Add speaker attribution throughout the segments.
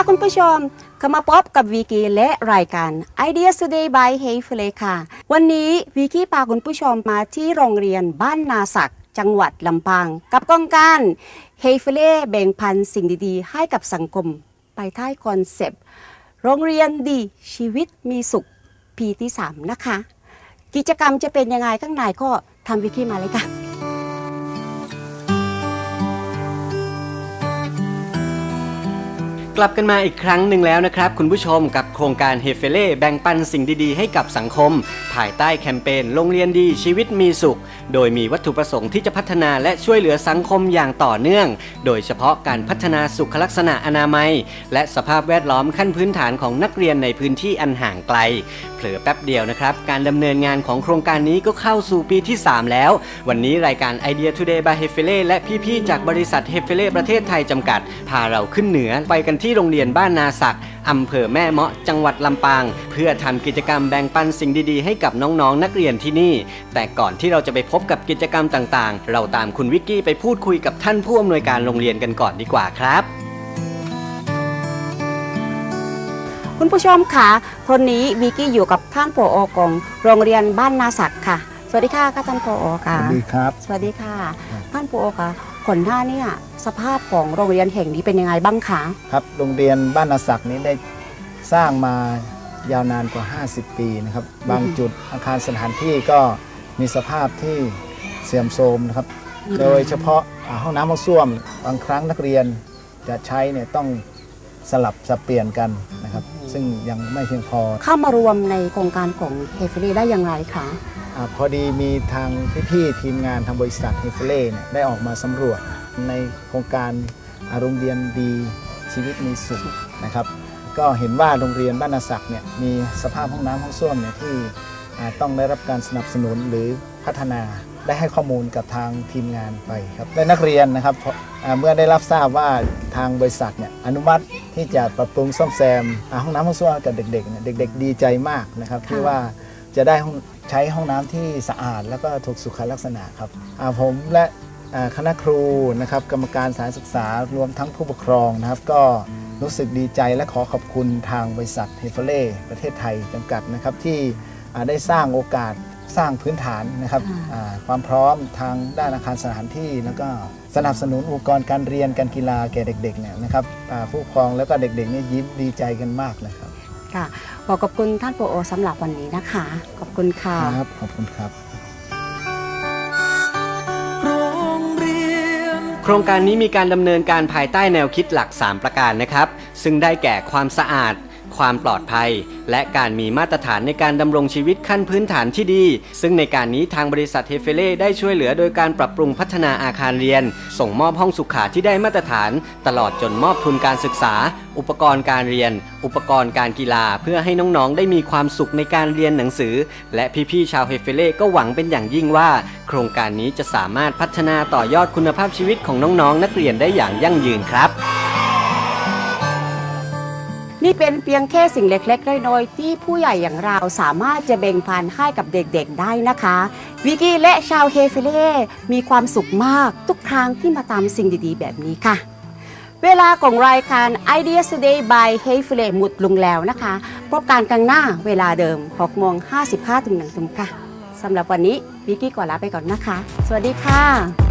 Speaker 1: ค่ะคุณผู้ชมเข้ามาพบกับวีกีและรายการ Ideas Today by Hey f l e ค่ะ วันนี้วีกีพาคุณผู้ชมมาที่โรงเรียนบ้านนาศักจังหวัดลำปาง กับกองการ Hey f l e แบ่งปันสิ่งดีๆ ให้กับสังคมไปท้ายคอนเซปต์ โรงเรียนดีชีวิตมีสุขปีที่ 3 นะคะ กิจกรรมจะเป็นยังไงข้างในก็ทำวิกีมาเลยค่ะ
Speaker 2: กลับกันมาอีกครั้งหนึ่งแล้วนะครับ คุณผู้ชมกับโครงการเฮเฟเล่แบ่งปันสิ่งดีๆ ให้กับสังคม ภายใต้แคมเปญโรงเรียนดีชีวิตมีสุข โดยมีวัตถุประสงค์ที่จะพัฒนาและช่วยเหลือสังคมอย่างต่อเนื่อง โดยเฉพาะการพัฒนาสุขลักษณะอนามัย และสภาพแวดล้อมขั้นพื้นฐานของนักเรียนในพื้นที่อันห่างไกล ผลอแป๊บเดียวนะครับ การดำเนินงานของโครงการนี้ก็เข้าสู่ปีที่ 3 แล้ว วันนี้รายการ Idea Today by h e f e l e และพี่ๆ จากบริษัท h e f e l e ประเทศไทยจำกัด พาเราขึ้นเหนือไปกันที่โรงเรียนบ้านนาศักอำเภอแม่เมาะจังหวัดลำปาง เพื่อทำกิจกรรมแบ่งปันสิ่งดีๆ ให้กับน้องๆนักเรียนที่นี่ แต่ก่อนที่เราจะไปพบกับกิจกรรมต่างๆ เราตามคุณวิกกี้ไปพูดคุยกับท่านผู้อำนวยการโรงเรียนกันก่อนดีกว่าครับ
Speaker 1: คุณผู้ชมค่ะคนนี้วีกี้อยู่กับท่านผอของ โรงเรียนบ้านนาศักค่ะ สวัสดีค่ะค่ะท่านผอค่ะ
Speaker 3: สวัสดีครับ
Speaker 1: สวัสดีค่ะ ท่านผอค่ะก่อนหน้าเนี่ยสภาพของโรงเรียนแห่งนี้เป็นยังไงบ้างคะ
Speaker 3: ครับโรงเรียนบ้านนาศักนี้ได้สร้างมายาวนานกว่า 50 ปีนะครับ บางจุดอาคารสถานที่ก็มีสภาพที่เสื่อมโทรมนะครับ โดยเฉพาะอ่าห้องน้ำห้องส้วมบางครั้งนักเรียนจะใช้เนี่ยต้องสลับสับเปลี่ยนกันนะครับ ซึ่งยังไม่เพียงพอ
Speaker 1: เข้ามารวมในโครงการของเฮฟเฟอรี่ได้อย่างไรคะ
Speaker 3: อาพอดีมีทางพี่ๆทีมงานทางบริษัทเฮฟเล่เนี่ยได้ออกมาสำรวจในโครงการอ่าโรงเรียนดีชีวิตมีสุขนะครับ ก็เห็นว่าโรงเรียนบ้านนาศักเนี่ยมีสภาพห้องน้ำห้องส้วมเนี่ยที่อ่าต้องได้รับการสนับสนุนหรือพัฒนา ได้ให้ข้อมูลกับทางทีมงานไปครับและนักเรียนนะครับพออ่าเมื่อได้รับทราบว่าทางบริษัทเนี่ยอนุมัติที่จะปรับปรุงซ่อมแซมอ่าห้องน้ำห้องส้วมให้กับเด็กๆเนี่ยเด็ก ๆ ดีใจมากนะครับที่ว่าจะได้ห้องใช้ห้องน้ำที่สะอาด แล้วก็ถูกสุขลักษณะครับอ่าผมและอ่าคณะครูนะครับกรรมการสถารศึกษารวมทั้งผู้ปกครองนะครับ ก็รู้สึกดีใจและขอขอบคุณทางบริษัทเฮฟเล่ประเทศไทยจำกัดนะครับที่อ่าได้สร้างโอกาส สร้างพื้นฐานนะครับอ่าความพร้อมทางด้านอาคารสถานที่ แล้วก็สนับสนุนอุปกรณ์การเรียนการกีฬาแก่เด็กๆเนี่ยนะครับอ่าผู้ปกครองแล้วก็เด็กๆเนี่ยยิ้มดีใจกันมากเลยครับ
Speaker 1: ค่ะขอขอบคุณท่านผอสำหรับวันนี้นะคะ ขอบคุณค่ะ
Speaker 3: ครับขอบคุณครับ
Speaker 2: โครงการนี้มีการดำเนินการภายใต้แนวคิดหลัก 3 ประการนะครับ ซึ่งได้แก่ความสะอาด ความปลอดภัย และการมีมาตรฐานในการดำรงชีวิตขั้นพื้นฐานที่ดี ซึ่งในการนี้ทางบริษัทเฮเฟเล่ได้ช่วยเหลือโดยการปรับปรุงพัฒนาอาคารเรียน ส่งมอบห้องสุขาที่ได้มาตรฐาน ตลอดจนมอบทุนการศึกษา อุปกรณ์การเรียน อุปกรณ์การกีฬา เพื่อให้น้องๆ ได้มีความสุขในการเรียนหนังสือ และพี่ๆชาวเฮเฟเล่ก็หวังเป็นอย่างยิ่งว่า โครงการนี้จะสามารถพัฒนาต่อยอดคุณภาพชีวิตของน้องๆ นักเรียนได้อย่างยั่งยืนครับ
Speaker 1: เป็นเพียงแค่สิ่งเล็กๆน้อยๆที่ผู้ใหญ่อย่างเราสามารถจะแบ่งปันให้กับเด็กๆได้นะคะวิกกี้และชาวเฮฟเล่มีความสุขมากทุกครั้งที่มาตามสิ่งดีๆ แบบนี้ค่ะ เวลาของรายการ Ideas Today by h e f l e หมดลงแล้วนะคะ พบกันครั้งหน้าเวลาเดิม6โมง55ถึง1ทุ่มค่ะสำหรับวันนี้วิกกี้ขอลาไปก่อนนะคะ สวัสดีค่ะ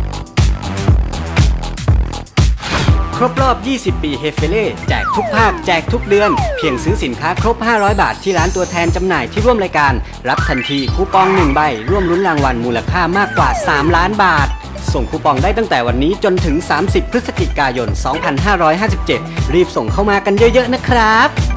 Speaker 2: ครบรอบ 20 ปีเฮฟเฟเล่แจกทุกภาคแจกทุกเดือน เพียงซื้อสินค้าครบ 500 บาทที่ร้านตัวแทนจำหน่ายที่ร่วมรายการ รับทันทีคูปอง 1 ใบ ร่วมลุ้นรางวัลมูลค่ามากกว่า 3 ล้านบาท ส่งคูปองได้ตั้งแต่วันนี้จนถึง 30 พฤศจิกายน 2557 รีบส่งเข้ามากันเยอะๆนะครับ